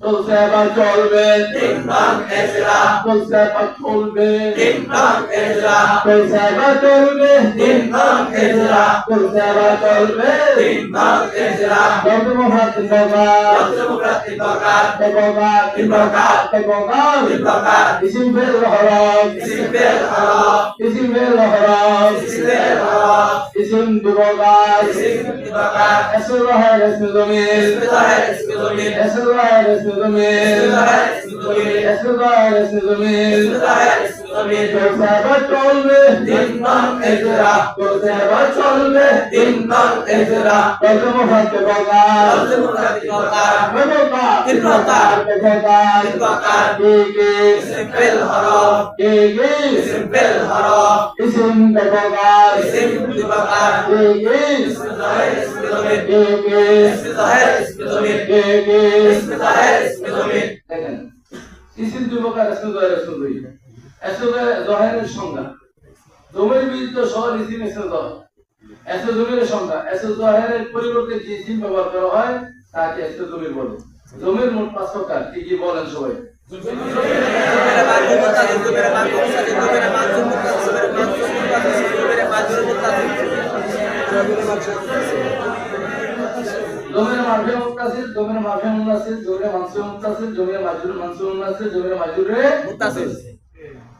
চলছে এবার চলবে তিনবার এজরা চলছে এবার চলবে তিনবার এজরা চলছে এবার চলবে তিনবার এজরা চলছে এবার চলবে তিনবার যন্ত্রমুখা তিন প্রকার তিন প্রকার তিন প্রকার তিন প্রকার তিন প্রকার ইসিম ফেল হরফ ইসিম ফেল হরফ ইসিম ইসিম ফেল اسم ببغاء اسم ببغاء اسم ظهر اسم ضمير اسم ظهر اسم ضمير اسم ظهر اسم ضمير اسم ظهر اسم ضمير اسم ظهر اسم ضمير اسم ظهر اسم তবে তো সেবা চলবে দিন মান এজরা তো সেবা চলবে দিন মান এজরা কত মহাত বাবা কত মহাত বাবা বাবা তিনতা বাবা তিনতা দিকে সিম্পল হরফ দিকে সিম্পল হরফ ইসম বাবা ইসম বাবা দিকে ইসম জাহির ইসম জাহির দিকে ইসম জাহির ইসম জাহির দিকে ইসম জাহির ইসম জাহির দেখেন ইসম দুবাকার ইসম জাহির ইসম জাহির জমির জমির পরিবর্তে যে ইসিম ব্যবহার করা হয়, তাকে জমির বলে। জমির মোট পাঁচ প্রকার। কি কি বলেন সবাই? জমির মার্ফে মুক্তাসির জমির মার্ফে মুনাসির জমির মানসুর মুক্তাসির জমির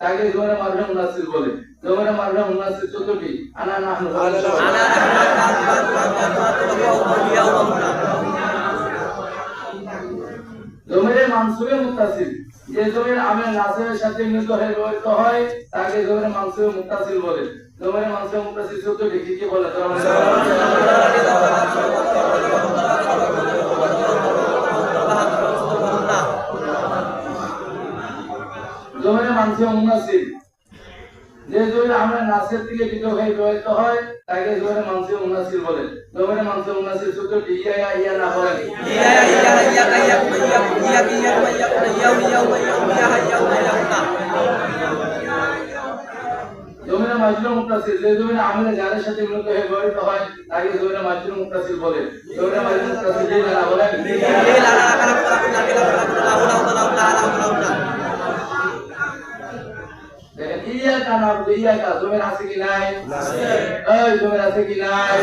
তাকে জমির মার্ফে মুনাসির বলে। জমির মার্ফে মুনাসির চোদ্দটি আনা নাহনু সবাই। জমির মানসুবে মুত্তাসিল যে জমির আমের নাসেবের সাথে মিলিত হয়ে ব্যবহৃত হয় তাকে জমির মানসুবে মুত্তাসিল বলে। জমির মানসুবে মুত্তাসিল সূত্র দেখি কি বলে জমির মানসুবে যে জমির আমের নাসের থেকে হয়ে ব্যবহৃত হয়, তাকে জমির মানসুবে মুনাসিল বলে। জমির মানসুবে মুনাসিল সূত্রটি ইয়া ইয়া ইয়া, না বলেন জমির মাজরুম মুত্তাসিল যে জমির আমের জারের সাথে মিলিত হয়ে ব্যবহৃত হয়, তাকে জমির মাজরুম মুত্তাসিল বলে। জমির মাজরুম মুত্তাসিল যে না বলেন দেখেন ইয়া কানা ইয়া কা জমির আছে কি নাই এই জমির আছে কি নাই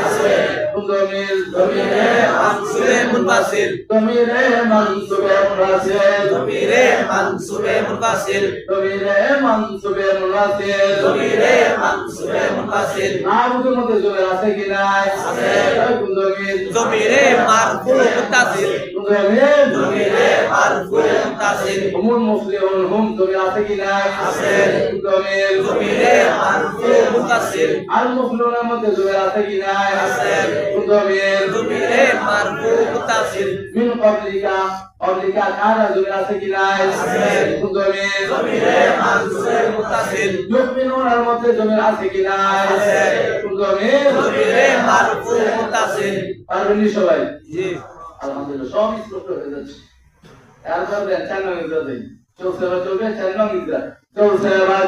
কোন জমির জমিরে মানসুবে মুনফাসিল জমিরে মানসুবে মুনাসিল জমিরে মানসুবে মুনফাসিল জমিরে মানসুবে মুনাসিল জমিরে মানসুবে মুনফাসিল নাবুদের মধ্যে জমির আছে কি নাই আছে। এই জমির জমিরে মারফু কোন জমির জমিরে মুত্তাসিল হুমুল মুসলিহুন হুম জমির আছে কি নাই? আছে। কোন জমির জমিরে মারফু মুত্তাসিল আল মুসলিমের মধ্যে জমির আছে কি নাই? আছে। কোন জমির জমিরে মারফু মুত্তাসিল মিন ক্বাবলিকা ক্বাবলিকা কারা জমির আছে কি নাই? আছে। কোন জমির জমিরে মানসুবে মুত্তাসিল ইউমিনুনার মধ্যে জমির আছে কি নাই? আছে। কোন জমির জমিরে মারফু মুত্তাসিল পারবেননি সবাই? জি। আলহামদুলিল্লাহ সব স্পষ্ট হয়ে যাচ্ছে। দেই চলছে এবার চলবে চলছে এবার